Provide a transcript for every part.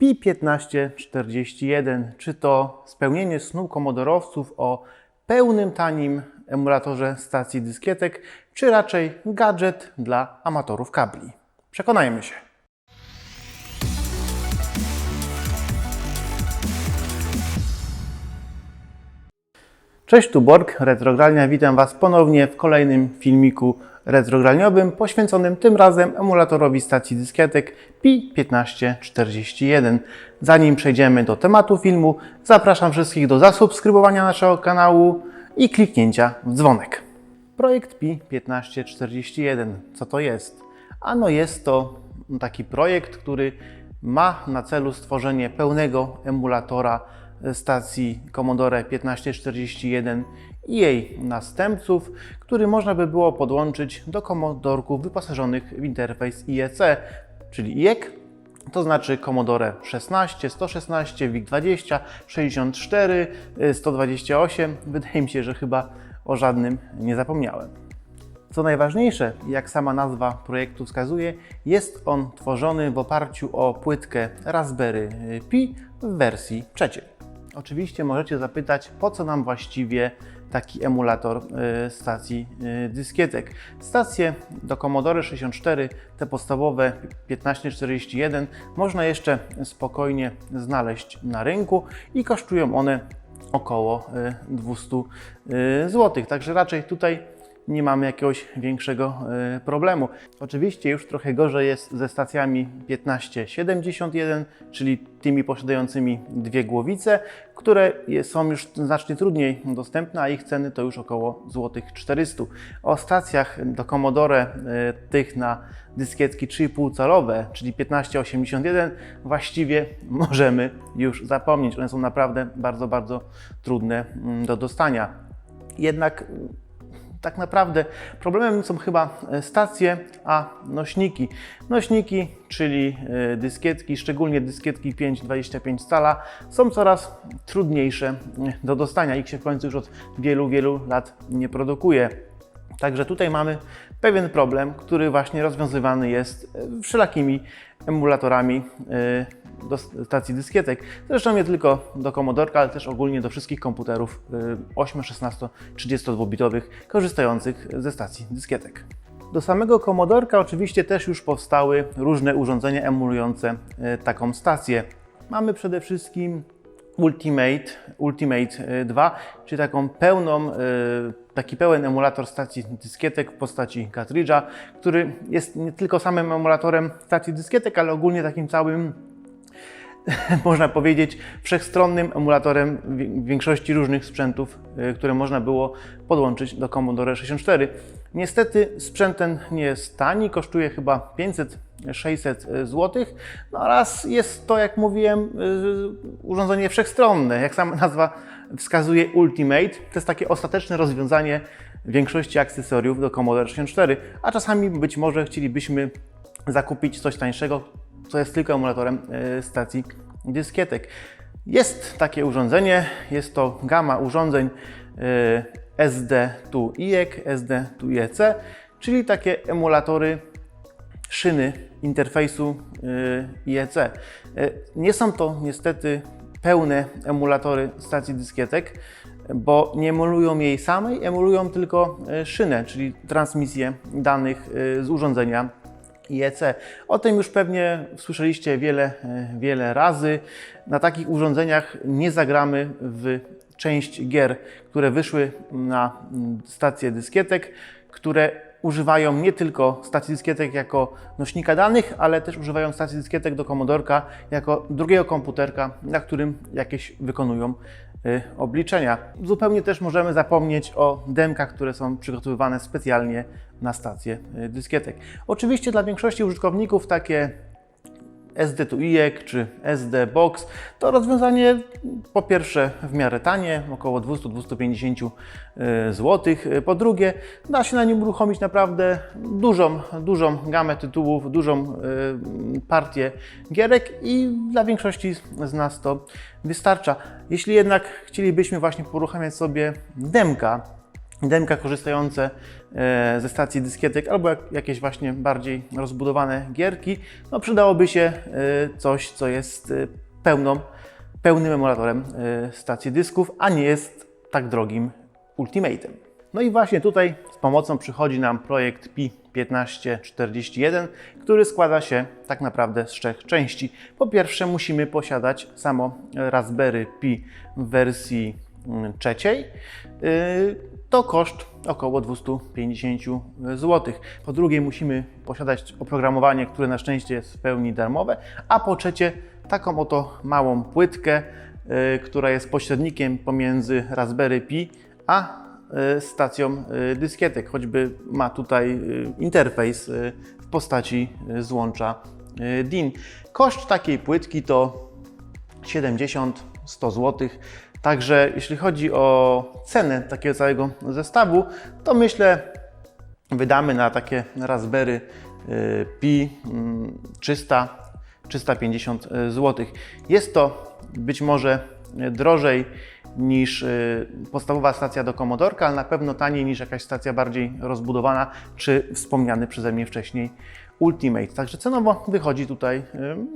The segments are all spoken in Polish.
Pi1541. Czy to spełnienie snu komodorowców o pełnym, tanim emulatorze stacji dyskietek, czy raczej gadżet dla amatorów kabli? Przekonajmy się. Cześć, tu Borg, Retrogralnia. Witam Was ponownie w kolejnym filmiku retrogralniowym poświęconym tym razem emulatorowi stacji dyskietek Pi1541. Zanim przejdziemy do tematu filmu, zapraszam wszystkich do zasubskrybowania naszego kanału i kliknięcia w dzwonek. Projekt Pi1541. Co to jest? Ano jest to taki projekt, który ma na celu stworzenie pełnego emulatora stacji Commodore 1541 i jej następców, który można by było podłączyć do komodorków wyposażonych w interfejs IEC, czyli IEC, to znaczy Commodore 16, 116, VIC-20, 64, 128. Wydaje mi się, że chyba o żadnym nie zapomniałem. Co najważniejsze, jak sama nazwa projektu wskazuje, jest on tworzony w oparciu o płytkę Raspberry Pi w wersji trzeciej. Oczywiście możecie zapytać, po co nam właściwie taki emulator y, stacji y, dyskietek. Stacje do Commodore 64, te podstawowe 1541, można jeszcze spokojnie znaleźć na rynku i kosztują one około y, 200 zł. Także raczej tutaj nie mamy jakiegoś większego y, problemu. Oczywiście już trochę gorzej jest ze stacjami 1571, czyli tymi posiadającymi dwie głowice, które są już znacznie trudniej dostępne, a ich ceny to już około złotych 400. O stacjach do Commodore y, tych na dyskietki 3,5 calowe, czyli 1581, właściwie możemy już zapomnieć. One są naprawdę bardzo, bardzo trudne mm, do dostania. Jednak tak naprawdę problemem są chyba e, stacje, a nośniki. Nośniki, czyli e, dyskietki, szczególnie dyskietki 5,25 cala, są coraz trudniejsze e, do dostania. Ich się w końcu już od wielu, wielu lat nie produkuje. Także tutaj mamy pewien problem, który właśnie rozwiązywany jest wszelakimi emulatorami do stacji dyskietek. Zresztą nie tylko do Commodorka, ale też ogólnie do wszystkich komputerów e, 8, 16, 32-bitowych korzystających ze stacji dyskietek. Do samego Commodorka oczywiście też już powstały różne urządzenia emulujące e, taką stację. Mamy przede wszystkim Ultimate, Ultimate e, 2, czyli taką pełną, e, taki pełen emulator stacji dyskietek w postaci kartridża, który jest nie tylko samym emulatorem stacji dyskietek, ale ogólnie takim całym można powiedzieć, wszechstronnym emulatorem wi- większości różnych sprzętów, y, które można było podłączyć do Commodore 64. Niestety sprzęt ten nie jest tani, kosztuje chyba 500-600 zł, no oraz jest to, jak mówiłem, y, urządzenie wszechstronne. Jak sama nazwa wskazuje Ultimate, to jest takie ostateczne rozwiązanie większości akcesoriów do Commodore 64, a czasami być może chcielibyśmy zakupić coś tańszego, co jest tylko emulatorem e, stacji dyskietek. Jest takie urządzenie, jest to gama urządzeń e, SD2IEC, SD2IEC, czyli takie emulatory szyny interfejsu IEC. Y, Nie są to niestety pełne emulatory stacji dyskietek, bo nie emulują jej samej, emulują tylko szynę, czyli transmisję danych z urządzenia IEC. O tym już pewnie słyszeliście wiele, y, wiele razy. Na takich urządzeniach nie zagramy w część gier, które wyszły na mm, stacje dyskietek, które używają nie tylko stacji dyskietek jako nośnika danych, ale też używają stacji dyskietek do komodorka jako drugiego komputerka, na którym jakieś wykonują y, obliczenia. Zupełnie też możemy zapomnieć o demkach, które są przygotowywane specjalnie na stacje y, dyskietek. Oczywiście dla większości użytkowników takie SD2IEC czy SD Box to rozwiązanie po pierwsze w miarę tanie, około 200-250 zł. Po drugie, da się na nim uruchomić naprawdę dużą, dużą gamę tytułów, dużą y, partię gierek i dla większości z nas to wystarcza. Jeśli jednak chcielibyśmy właśnie poruchamiać sobie demka, demka korzystające ze stacji dyskietek albo jak, jakieś właśnie bardziej rozbudowane gierki, no przydałoby się e, coś, co jest e, pełną, pełnym emulatorem e, stacji dysków, a nie jest tak drogim Ultimatem. No i właśnie tutaj z pomocą przychodzi nam projekt Pi 1541, który składa się tak naprawdę z trzech części. Po pierwsze musimy posiadać samo Raspberry Pi w wersji mm, trzeciej. To koszt około 250 zł. Po drugie musimy posiadać oprogramowanie, które na szczęście jest w pełni darmowe, a po trzecie taką oto małą płytkę, yy, która jest pośrednikiem pomiędzy Raspberry Pi a y, stacją y, dyskietek, choćby ma tutaj y, interfejs y, w postaci y, złącza y, DIN. Koszt takiej płytki to 70-100 zł. Także jeśli chodzi o cenę takiego całego zestawu, to myślę wydamy na takie Raspberry y, Pi mm, 300 350 zł. Jest to być może drożej niż y, podstawowa stacja do komodorka, ale na pewno taniej niż jakaś stacja bardziej rozbudowana, czy wspomniany przeze mnie wcześniej Ultimate. Także cenowo wychodzi tutaj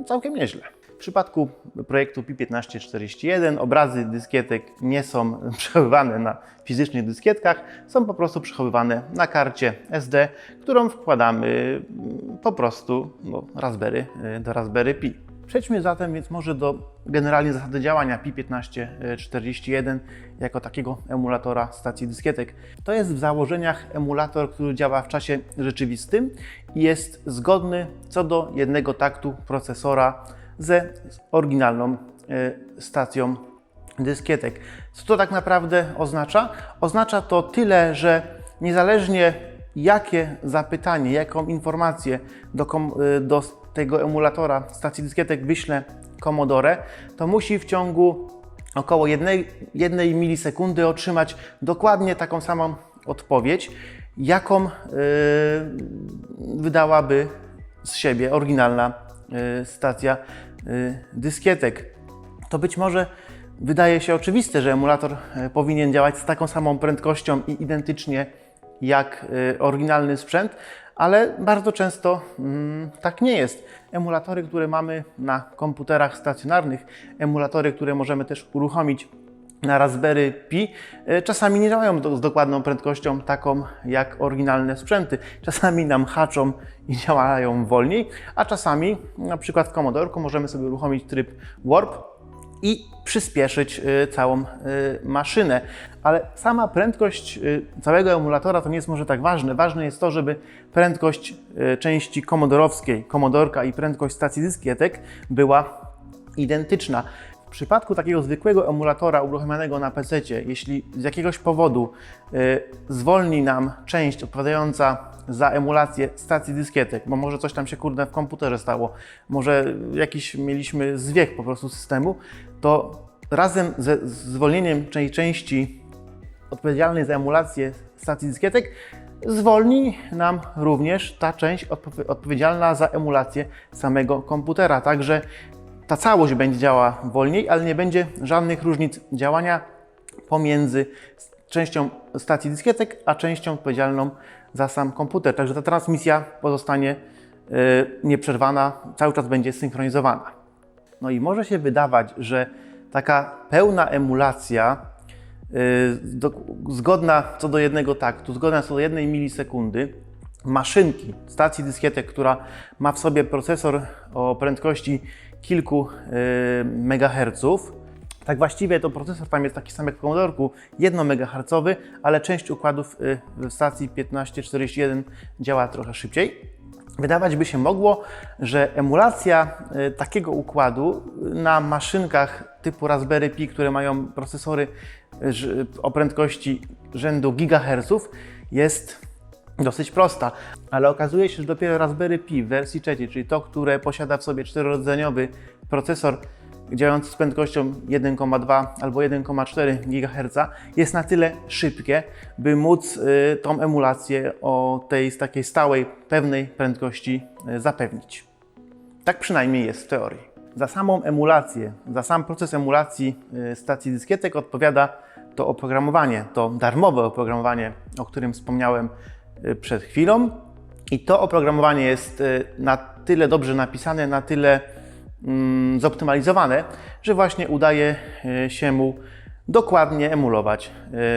y, całkiem nieźle. W przypadku projektu Pi 1541 obrazy dyskietek nie są przechowywane na fizycznych dyskietkach, są po prostu przechowywane na karcie SD, którą wkładamy mm, po prostu no, Raspberry, y, do Raspberry Pi. Przejdźmy zatem więc może do generalnie zasady działania Pi 1541 jako takiego emulatora stacji dyskietek. To jest w założeniach emulator, który działa w czasie rzeczywistym i jest zgodny co do jednego taktu procesora ze oryginalną e, stacją dyskietek. Co to tak naprawdę oznacza? Oznacza to tyle, że niezależnie jakie zapytanie, jaką informację do, y, do tego emulatora stacji dyskietek wyśle Commodore, to musi w ciągu około jednej, jednej milisekundy otrzymać dokładnie taką samą odpowiedź, jaką y, wydałaby z siebie oryginalna stacja y, dyskietek. To być może wydaje się oczywiste, że emulator y, powinien działać z taką samą prędkością i identycznie jak y, oryginalny sprzęt, ale bardzo często mm, tak nie jest. Emulatory, które mamy na komputerach stacjonarnych, emulatory, które możemy też uruchomić na Raspberry Pi, y, czasami nie działają z dokładną prędkością taką jak oryginalne sprzęty. Czasami nam haczą i działają wolniej, a czasami, na przykład w Commodorku, możemy sobie uruchomić tryb Warp, i przyspieszyć y, całą y, maszynę. Ale sama prędkość całego emulatora to nie jest może tak ważne. Ważne jest to, żeby prędkość części komodorowskiej, komodorka i prędkość stacji dyskietek była identyczna. W przypadku takiego zwykłego emulatora uruchomionego na PC, jeśli z jakiegoś powodu y, zwolni nam część odpowiadająca za emulację stacji dyskietek, bo może coś tam się kurde w komputerze stało, może jakiś mieliśmy zwiech po prostu systemu, to razem ze zwolnieniem tej części odpowiedzialnej za emulację stacji dyskietek zwolni nam również ta część odpowie- odpowiedzialna za emulację samego komputera. Także ta całość będzie działała wolniej, ale nie będzie żadnych różnic działania pomiędzy częścią stacji dyskietek, a częścią odpowiedzialną za sam komputer. Także ta transmisja pozostanie y, nieprzerwana, cały czas będzie synchronizowana. No i może się wydawać, że taka pełna emulacja, do, zgodna co do jednego taktu, zgodna co do jednej milisekundy, maszynki, stacji dyskietek, która ma w sobie procesor o prędkości kilku y, megaherców. Tak właściwie to procesor tam jest taki sam jak w Commodorku, 1 MHz, ale część układów y, w stacji 1541 działa trochę szybciej. Wydawać by się mogło, że emulacja y, takiego układu na maszynkach typu Raspberry Pi, które mają procesory o prędkości rzędu gigaherców, jest dosyć prosta, ale okazuje się, że dopiero Raspberry Pi w wersji trzeciej, czyli to, które posiada w sobie czterorodzeniowy procesor działający z prędkością 1,2 albo 1,4 GHz, jest na tyle szybkie, by móc y, tą emulację o tej takiej stałej, pewnej prędkości y, zapewnić. Tak przynajmniej jest w teorii. Za samą emulację, za sam proces emulacji y, stacji dyskietek odpowiada to oprogramowanie, to darmowe oprogramowanie, o którym wspomniałem przed chwilą. I to oprogramowanie jest y, na tyle dobrze napisane, na tyle mm, zoptymalizowane, że właśnie udaje y, się mu dokładnie emulować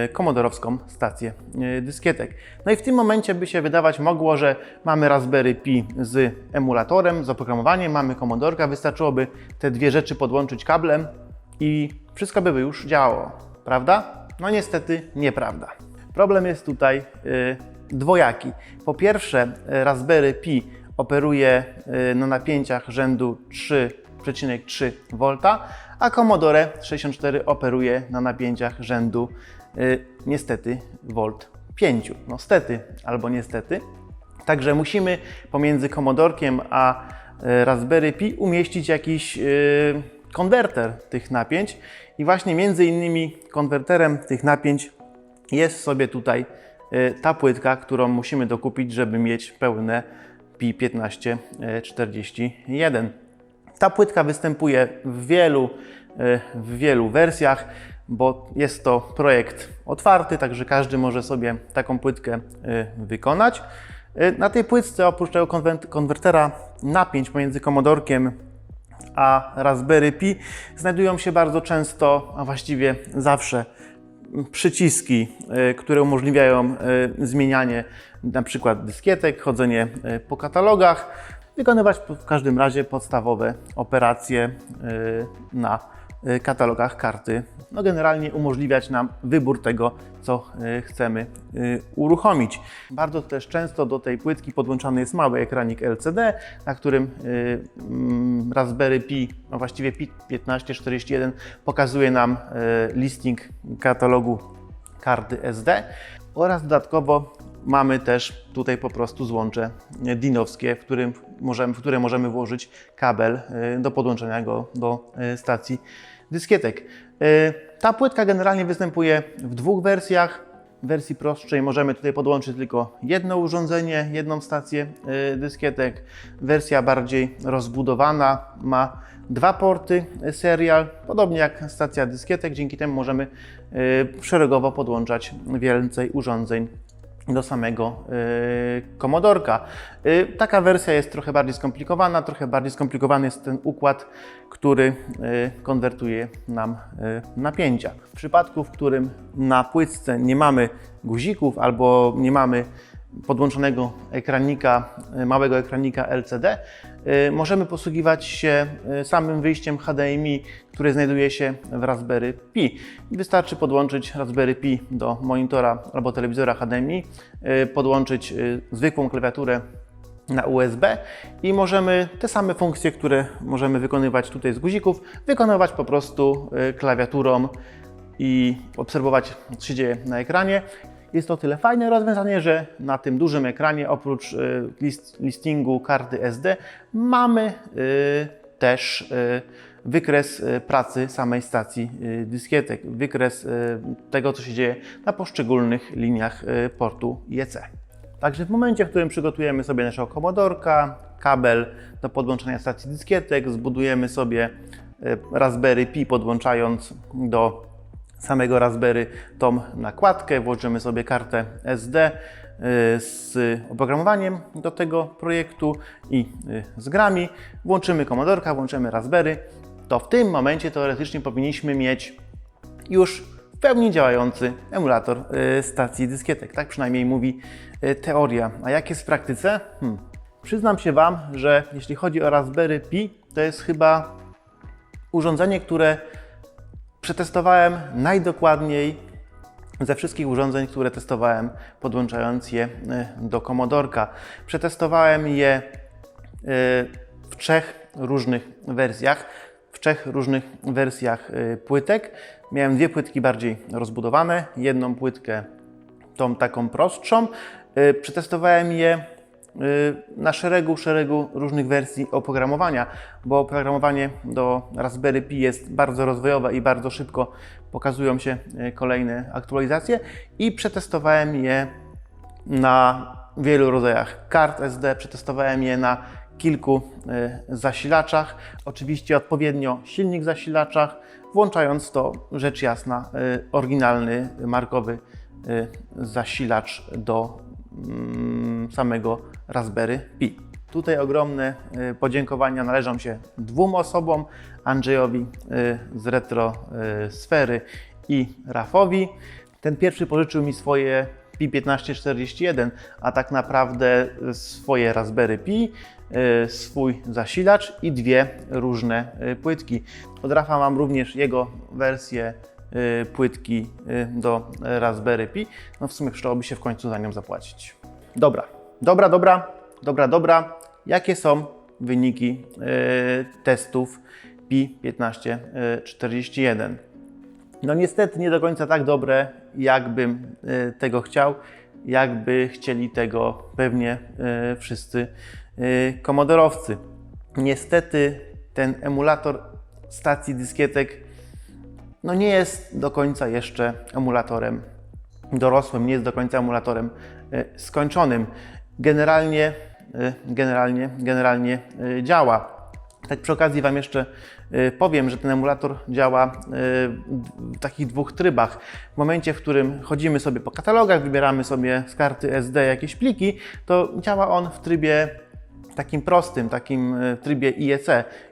y, komodorowską stację y, dyskietek. No i w tym momencie by się wydawać mogło, że mamy Raspberry Pi z emulatorem, z oprogramowaniem, mamy komodorka, wystarczyłoby te dwie rzeczy podłączyć kablem i wszystko by już działało, prawda? No niestety nieprawda. Problem jest tutaj y, dwojaki. Po pierwsze, y, Raspberry Pi operuje y, na napięciach rzędu 3,3 V, a Commodore 64 operuje na napięciach rzędu niestety volt 5. No stety albo niestety. Także musimy pomiędzy komodorkiem a y, Raspberry Pi umieścić jakiś konwerter tych napięć i właśnie między innymi konwerterem tych napięć jest sobie tutaj ta płytka, którą musimy dokupić, żeby mieć pełne Pi 1541. Ta płytka występuje w wielu, y, w wielu wersjach, bo jest to projekt otwarty, także każdy może sobie taką płytkę y, wykonać. Y, Na tej płytce oprócz tego konwertera napięć pomiędzy komodorkiem a Raspberry Pi znajdują się bardzo często, a właściwie zawsze przyciski, y, które umożliwiają y, zmienianie na przykład dyskietek, chodzenie y, po katalogach, wykonywać w każdym razie podstawowe operacje na katalogach karty. No generalnie umożliwiać nam wybór tego, co y, chcemy y, uruchomić. Bardzo też często do tej płytki podłączany jest mały ekranik LCD, na którym y, mm, Raspberry Pi, a właściwie Pi 1541 pokazuje nam y, listing katalogu karty SD oraz dodatkowo mamy też tutaj po prostu złącze dinowskie, w, którym możemy, w które możemy włożyć kabel y, do podłączenia go do y, stacji dyskietek. Y, Ta płytka generalnie występuje w dwóch wersjach. W wersji prostszej możemy tutaj podłączyć tylko jedno urządzenie, jedną stację dyskietek. Wersja bardziej rozbudowana ma dwa porty serial, podobnie jak stacja dyskietek. Dzięki temu możemy szeregowo podłączać więcej urządzeń do samego y, komodorka. Y, taka wersja jest trochę bardziej skomplikowana, trochę bardziej skomplikowany jest ten układ, który y, konwertuje nam napięcia. W przypadku, w którym na płytce nie mamy guzików albo nie mamy podłączonego ekranika, y, małego ekranika LCD, y, możemy posługiwać się y, samym wyjściem HDMI, które znajduje się w Raspberry Pi. Wystarczy podłączyć Raspberry Pi do monitora albo telewizora HDMI, podłączyć zwykłą klawiaturę na USB i możemy te same funkcje, które możemy wykonywać tutaj z guzików, wykonywać po prostu klawiaturą i obserwować, co się dzieje na ekranie. Jest to tyle fajne rozwiązanie, że na tym dużym ekranie oprócz y, list, listingu karty SD mamy y, też y, wykres pracy samej stacji dyskietek, wykres tego, co się dzieje na poszczególnych liniach portu IEC. Także w momencie, w którym przygotujemy sobie naszego komodorka, kabel do podłączenia stacji dyskietek, zbudujemy sobie Raspberry Pi podłączając do samego Raspberry tą nakładkę, włożymy sobie kartę SD y, z oprogramowaniem do tego projektu i y, z grami, włączymy komodorka, włączymy Raspberry, to w tym momencie teoretycznie powinniśmy mieć już w pełni działający emulator y, stacji dyskietek. Tak przynajmniej mówi teoria. A jak jest w praktyce? Hmm. Przyznam się Wam, że jeśli chodzi o Raspberry Pi, to jest chyba urządzenie, które przetestowałem najdokładniej ze wszystkich urządzeń, które testowałem, podłączając je y, do komodorka. Przetestowałem je y, w trzech różnych wersjach, w trzech różnych wersjach y, płytek. Miałem dwie płytki bardziej rozbudowane, jedną płytkę tą taką prostszą. Przetestowałem je na szeregu, szeregu różnych wersji oprogramowania, bo oprogramowanie do Raspberry Pi jest bardzo rozwojowe i bardzo szybko pokazują się y, kolejne aktualizacje. I przetestowałem je na wielu rodzajach. Kart SD, przetestowałem je na kilku y, zasilaczach, oczywiście odpowiednio silnik zasilaczach, włączając to rzecz jasna y, oryginalny markowy y, zasilacz do samego Raspberry Pi. Tutaj ogromne y, podziękowania należą się dwóm osobom, Andrzejowi y, z Retro y, Sfery i Rafowi. Ten pierwszy pożyczył mi swoje Pi 1541, a tak naprawdę swoje Raspberry Pi, swój zasilacz i dwie różne płytki. Od Rafa mam również jego wersję płytki y, do Raspberry Pi. No w sumie przydałoby się w końcu za nią zapłacić. Dobra, dobra, dobra, dobra, dobra. Jakie są wyniki y, testów Pi 1541? No niestety nie do końca tak dobre, jakbym y, tego chciał, jakby chcieli tego pewnie y, wszyscy y, komodorowcy. Niestety ten emulator stacji dyskietek no nie jest do końca jeszcze emulatorem dorosłym, nie jest do końca emulatorem y, skończonym. Generalnie, y, generalnie, generalnie y, działa. Tak przy okazji Wam jeszcze powiem, że ten emulator działa w takich dwóch trybach. W momencie, w którym chodzimy sobie po katalogach, wybieramy sobie z karty SD jakieś pliki, to działa on w trybie takim prostym, takim y, trybie IEC,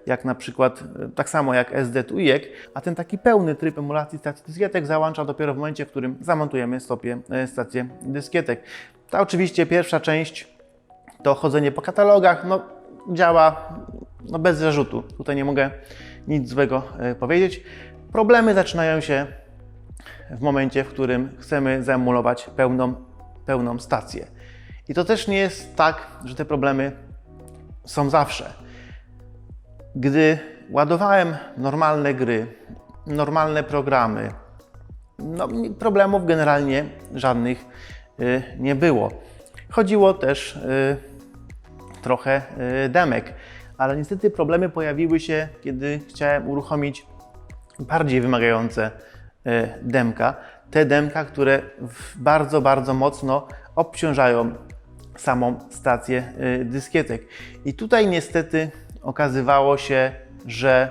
jak na przykład y, tak samo jak SD to IEC, a ten taki pełny tryb emulacji stacji dyskietek załącza dopiero w momencie, w którym zamontujemy sobie y, stację dyskietek. Ta oczywiście pierwsza część to chodzenie po katalogach, no działa no bez zarzutu. Tutaj nie mogę nic złego e, powiedzieć. Problemy zaczynają się w momencie, w którym chcemy zaemulować pełną, pełną stację. I to też nie jest tak, że te problemy są zawsze. Gdy ładowałem normalne gry, normalne programy, no, problemów generalnie żadnych y, nie było. Chodziło też y, trochę y, demek, ale niestety problemy pojawiły się, kiedy chciałem uruchomić bardziej wymagające y, demka. Te demka, które bardzo, bardzo mocno obciążają samą stację y, dyskietek. I tutaj niestety okazywało się, że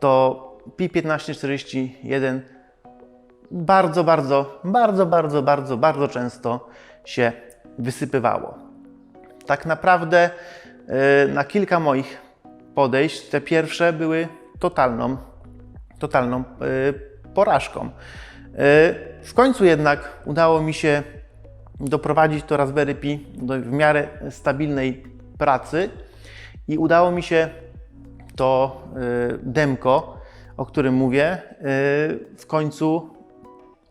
to Pi 1541 bardzo, bardzo, bardzo, bardzo, bardzo, bardzo często się wysypywało. Tak naprawdę y, na kilka moich podejść, te pierwsze były totalną, totalną y, porażką. W końcu jednak udało mi się doprowadzić to Raspberry Pi do w miarę stabilnej pracy i udało mi się to y, demko, o którym mówię, y, w końcu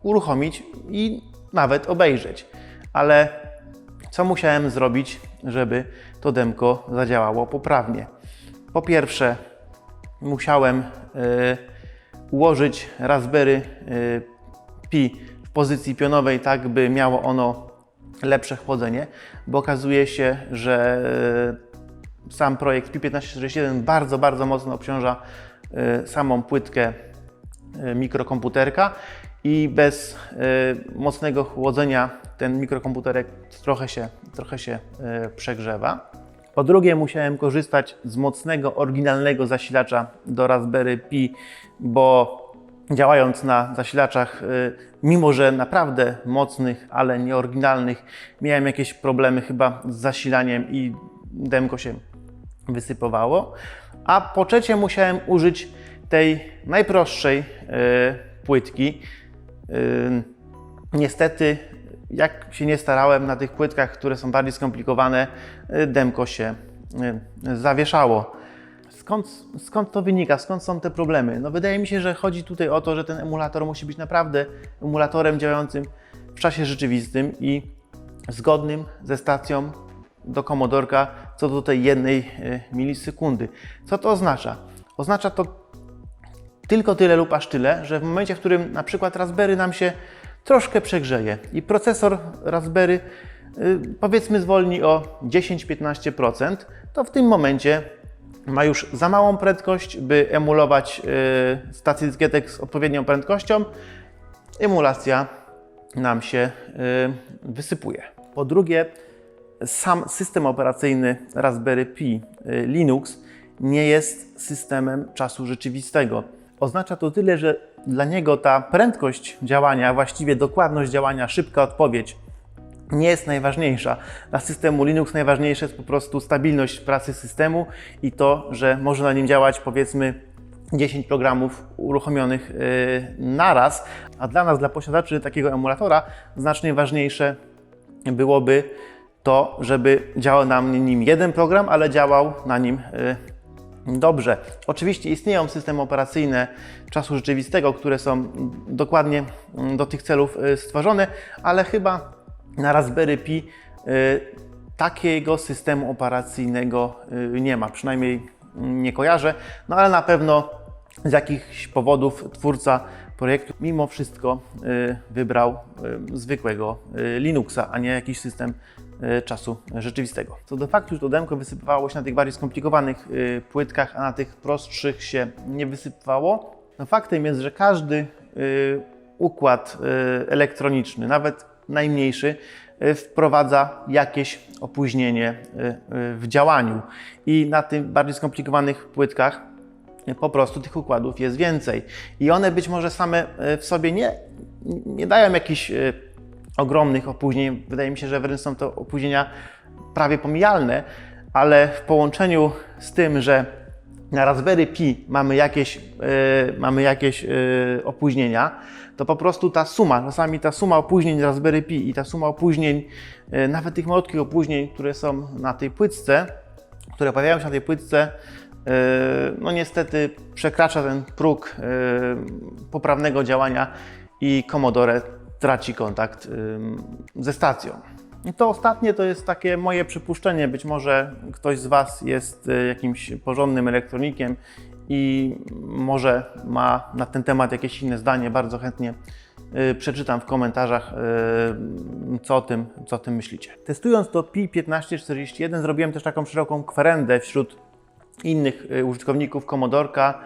uruchomić i nawet obejrzeć. Ale co musiałem zrobić, żeby to demko zadziałało poprawnie? Po pierwsze, musiałem y, ułożyć Raspberry Pi w pozycji pionowej, tak by miało ono lepsze chłodzenie, bo okazuje się, że y, sam projekt Pi 1541 bardzo, bardzo mocno obciąża y, samą płytkę y, mikrokomputerka i bez mocnego chłodzenia ten mikrokomputerek trochę się, trochę się przegrzewa. Po drugie, musiałem korzystać z mocnego, oryginalnego zasilacza do Raspberry Pi, bo działając na zasilaczach, y, mimo że naprawdę mocnych, ale nieoryginalnych, miałem jakieś problemy chyba z zasilaniem i demko się wysypowało. A po trzecie, musiałem użyć tej najprostszej y, płytki. Y, Niestety, jak się nie starałem na tych płytkach, które są bardziej skomplikowane, demko się zawieszało. Skąd, skąd to wynika? Skąd są te problemy? No wydaje mi się, że chodzi tutaj o to, że ten emulator musi być naprawdę emulatorem działającym w czasie rzeczywistym i zgodnym ze stacją do komodorka co do tej jednej y, milisekundy. Co to oznacza? Oznacza to tylko tyle lub aż tyle, że w momencie, w którym na przykład Raspberry nam się troszkę przegrzeje i procesor Raspberry y, powiedzmy zwolni o 10-15%, to w tym momencie ma już za małą prędkość, by emulować y, stację dyskietek z odpowiednią prędkością. Emulacja nam się y, wysypuje. Po drugie, sam system operacyjny Raspberry Pi y, Linux nie jest systemem czasu rzeczywistego. Oznacza to tyle, że dla niego ta prędkość działania, właściwie dokładność działania, szybka odpowiedź nie jest najważniejsza. Dla systemu Linux najważniejsze jest po prostu stabilność pracy systemu i to, że może na nim działać powiedzmy 10 programów uruchomionych yy, naraz, a dla nas, dla posiadaczy takiego emulatora, znacznie ważniejsze byłoby to, żeby działał na nim jeden program, ale działał na nim yy, dobrze. Oczywiście istnieją systemy operacyjne czasu rzeczywistego, które są dokładnie mm, do tych celów yy, stworzone, ale chyba na Raspberry Pi y, takiego systemu operacyjnego y, nie ma, przynajmniej nie kojarzę, no ale na pewno z jakichś powodów twórca projektu mimo wszystko y, wybrał zwykłego Linuxa, a nie jakiś system czasu rzeczywistego. Co do faktu, że to demko wysypywało się na tych bardziej skomplikowanych płytkach, a na tych prostszych się nie wysypywało, no faktem jest, że każdy układ elektroniczny, nawet najmniejszy, y, wprowadza jakieś opóźnienie y, y, w działaniu. I na tych bardziej skomplikowanych płytkach po prostu tych układów jest więcej. I one być może same w sobie nie, nie dają jakichś ogromnych opóźnień. Wydaje mi się, że wręcz są to opóźnienia prawie pomijalne, ale w połączeniu z tym, że na Raspberry Pi mamy jakieś, mamy jakieś opóźnienia, to po prostu ta suma, czasami ta suma opóźnień Raspberry Pi i ta suma opóźnień, e, nawet tych malutkich opóźnień, które są na tej płytce, które pojawiają się na tej płytce, e, no niestety przekracza ten próg e, poprawnego działania i Commodore traci kontakt ze stacją. I to ostatnie to jest takie moje przypuszczenie. Być może ktoś z Was jest jakimś porządnym elektronikiem i może ma na ten temat jakieś inne zdanie, bardzo chętnie y, przeczytam w komentarzach, y, co o tym, co o tym myślicie. Testując to Pi 1541 zrobiłem też taką szeroką kwerendę wśród innych y, użytkowników Commodorka,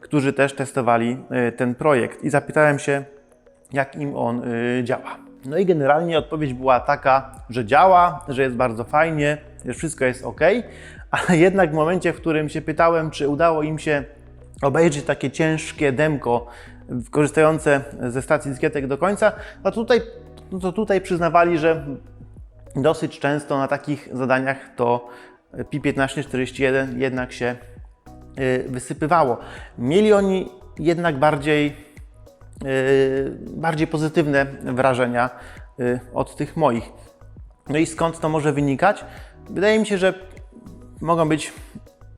którzy też testowali ten projekt i zapytałem się, jak im on działa. No i generalnie odpowiedź była taka, że działa, że jest bardzo fajnie, że wszystko jest ok, ale jednak w momencie, w którym się pytałem, czy udało im się obejrzeć takie ciężkie demko korzystające ze stacji dyskietek do końca, no tutaj, no to tutaj przyznawali, że dosyć często na takich zadaniach to Pi 1541 jednak się y, wysypywało. Mieli oni jednak bardziej, y, bardziej pozytywne wrażenia y, od tych moich. No i skąd to może wynikać? Wydaje mi się, że mogą być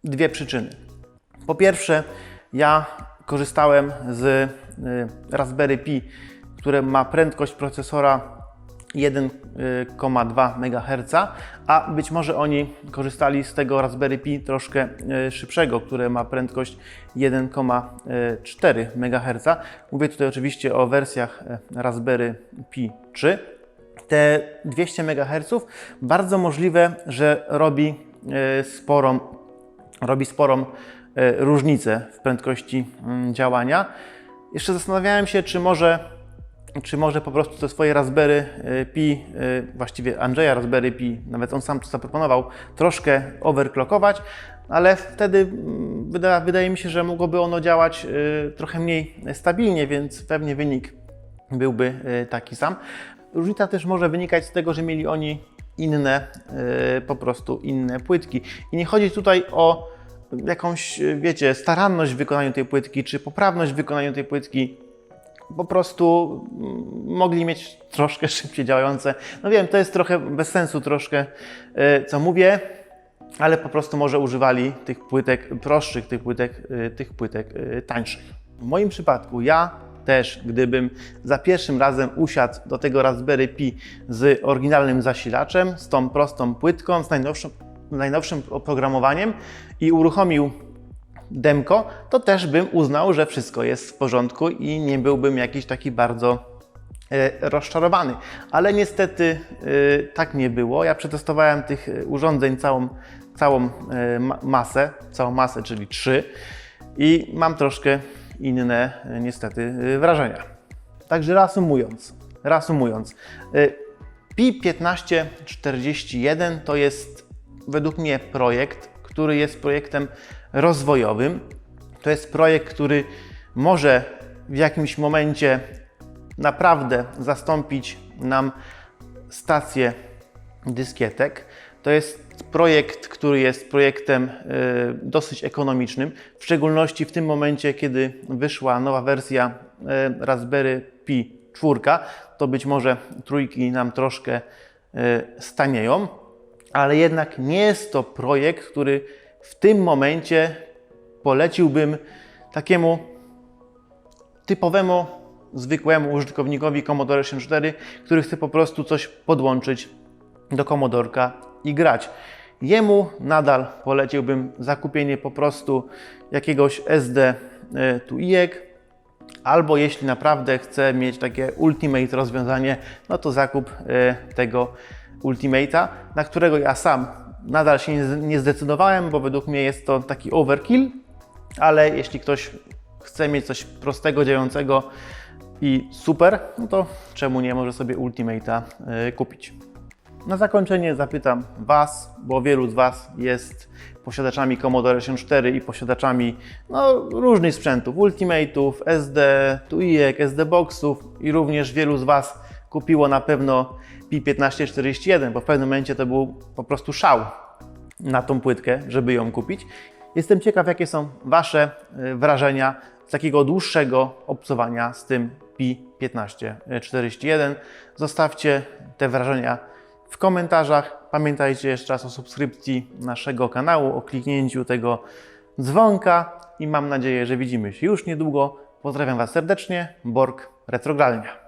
dwie przyczyny. Po pierwsze, ja korzystałem z y, Raspberry Pi, które ma prędkość procesora 1,2 MHz, a być może oni korzystali z tego Raspberry Pi troszkę y, szybszego, które ma prędkość 1,4 MHz. Mówię tutaj oczywiście o wersjach y, Raspberry Pi 3. Te 200 MHz bardzo możliwe, że robi sporą, robi sporą e, różnicę w prędkości mm, działania. Jeszcze zastanawiałem się, czy może, czy może po prostu te swoje Raspberry e, Pi, właściwie Andrzeja Raspberry Pi, nawet on sam to zaproponował, troszkę overclockować, ale wtedy mm, wyda, wydaje mi się, że mogłoby ono działać trochę mniej stabilnie, więc pewnie wynik byłby taki sam. Różnica też może wynikać z tego, że mieli oni inne, e, po prostu inne płytki. I nie chodzi tutaj o jakąś, wiecie, staranność w wykonaniu tej płytki, czy poprawność w wykonaniu tej płytki. Po prostu mm, mogli mieć troszkę szybciej działające. No wiem, to jest trochę bez sensu, troszkę e, co mówię, ale po prostu może używali tych płytek prostszych, tych płytek, tych płytek tańszych. W moim przypadku ja też, gdybym za pierwszym razem usiadł do tego Raspberry Pi z oryginalnym zasilaczem, z tą prostą płytką, z najnowszym, najnowszym oprogramowaniem i uruchomił demko, to też bym uznał, że wszystko jest w porządku i nie byłbym jakiś taki bardzo e, rozczarowany. Ale niestety e, tak nie było. Ja przetestowałem tych urządzeń całą, całą e, masę, całą masę, czyli trzy i mam troszkę inne e, niestety e, wrażenia. Także reasumując, reasumując, e, Pi 1541 to jest według mnie projekt, który jest projektem rozwojowym. To jest projekt, który może w jakimś momencie naprawdę zastąpić nam stację dyskietek. To jest projekt, który jest projektem e, dosyć ekonomicznym, w szczególności w tym momencie, kiedy wyszła nowa wersja e, Raspberry Pi 4, to być może trójki nam troszkę e, stanieją, ale jednak nie jest to projekt, który w tym momencie poleciłbym takiemu typowemu, zwykłemu użytkownikowi Commodore 64, który chce po prostu coś podłączyć do Commodorka i grać. Jemu nadal poleciłbym zakupienie po prostu jakiegoś SD e, tuijek, albo jeśli naprawdę chce mieć takie ultimate rozwiązanie, no to zakup e, tego ultimate'a, na którego ja sam nadal się nie- zdecydowałem, bo według mnie jest to taki overkill, ale jeśli ktoś chce mieć coś prostego, działającego i super, no to czemu nie może sobie Ultimate'a y, kupić. Na zakończenie zapytam Was, bo wielu z Was jest posiadaczami Commodore 64 i posiadaczami no, różnych sprzętów, Ultimate'ów, SD, tuijek, SD boxów i również wielu z Was kupiło na pewno Pi 1541, bo w pewnym momencie to był po prostu szał na tą płytkę, żeby ją kupić. Jestem ciekaw, jakie są Wasze y, wrażenia z takiego dłuższego obcowania z tym Pi 1541. Zostawcie te wrażenia w komentarzach. Pamiętajcie jeszcze raz o subskrypcji naszego kanału, o kliknięciu tego dzwonka i mam nadzieję, że widzimy się już niedługo. Pozdrawiam Was serdecznie, Borg Retrogralnia.